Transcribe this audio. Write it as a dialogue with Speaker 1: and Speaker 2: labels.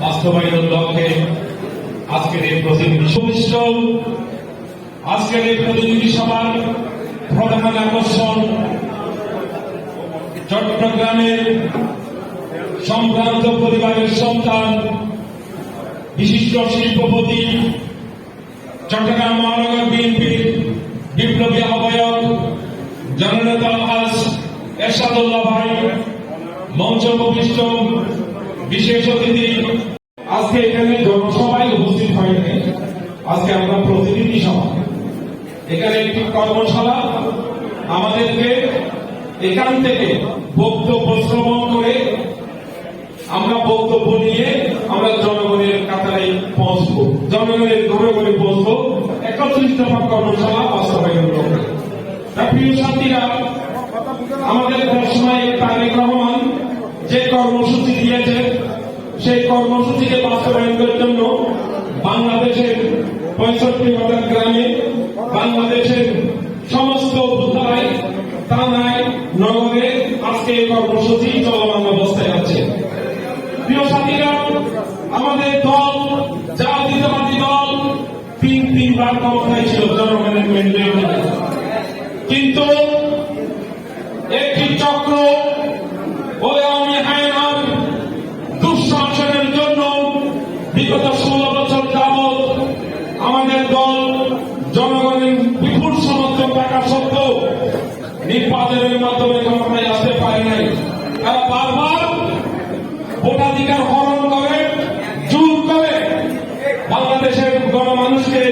Speaker 1: বাস্তবায়নের লক্ষ্যে আজকের এই প্রতিনিধি সুমিষ্ট আজকের এই প্রতিনিধি সভার প্রধান আকর্ষণ চট্টগ্রামের সম্ভ্রান্ত পরিবারের সন্তান বিশিষ্ট শিল্পপতি চট্টগ্রাম মহানগর বিএনপির বিপ্লবী আহ্বায়ক জননেতা আজ এরশাদুল্লাহ ভাই, মঞ্চ উপবিষ্ট বিশেষ অতিথি। আজকে এখানে জনসভায় উপস্থিত হয়নি। আজকে আমরা প্রতিনিধি সভা। এখানে একটি কর্মশালা। আমাদেরকে এখান থেকে বক্তব্য শ্রবণ করে আমরা বক্তব্য নিয়ে আমরা জনগণের কাতারে পৌঁছবো। জনগণের ঘরে ঘরে পৌঁছবো। একত্রিশ দফা কর্মশালা প্রিয় সাথীরা আমাদের যে কর্মসূচি দিয়েছে, সেই কর্মসূচিকে জন্য বাংলাদেশের পঁয়ষট্টি হাজার গ্রামে বাংলাদেশের সমস্ত উপজেলায়, থানায়, নগরে আজকে কর্মসূচি চলমান অবস্থায় আছে। প্রিয় সাথীরা, আমাদের দল, জাতীয়তাবাদী দল তিন তিনবার ক্ষমতায় ছিল, জনগণের মেন্ডেট কিন্তু একটি চক্র বলে আমি হায়নার দুঃশাসনের জন্য বিগত ষোলো বছর যাবৎ আমাদের দল জনগণের বিপুল সমর্থন থাকা সত্ত্বেও নির্বাচনের মাধ্যমে ক্ষমতায় আসতে পারে নাই। তারা বারবার ভোটাধিকার হরণ করে জুল করে। বাংলাদেশের গণমানুষকে